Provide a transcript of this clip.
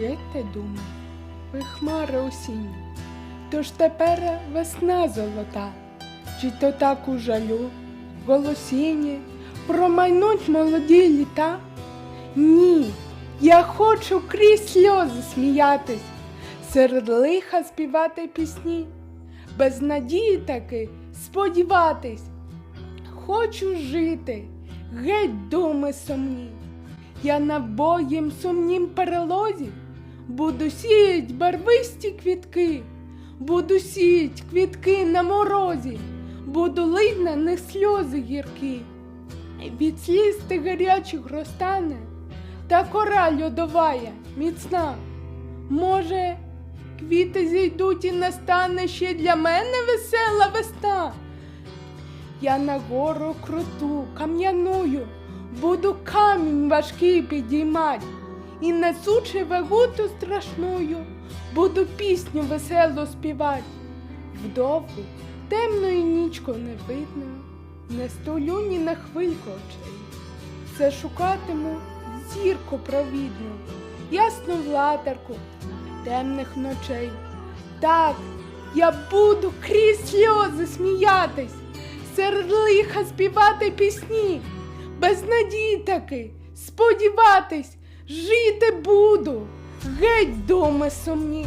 Гетьте думи, ви хмари осінні, тож тепер весна золота, чи то так у жалю, голосінні, промайнуть молоді літа? Ні, я хочу крізь сльози сміятись, серед лиха співати пісні, без надії таки сподіватись. Хочу жити, геть думи сумні. Я на боїм сумнім перелозі буду сіять барвисті квітки, буду сіять квітки на морозі, буду лить на них сльози гіркі. Від сліз ти гарячих розтане, та кора льодовая, міцна. Може, квіти зійдуть і настане ще для мене весела весна. Я на гору круту, кам'яную, буду камінь важкий підіймать, і несучи вагуту страшную, буду пісню веселу співать. Вдовгу темною нічку не видно, не столю ні на хвильку очей. Все шукатиму зірку провідну, ясну владарку темних ночей. Так, я буду крізь сльози сміятись, серед лиха співати пісні, без надії таки сподіватись, жити буду, геть доми сумні.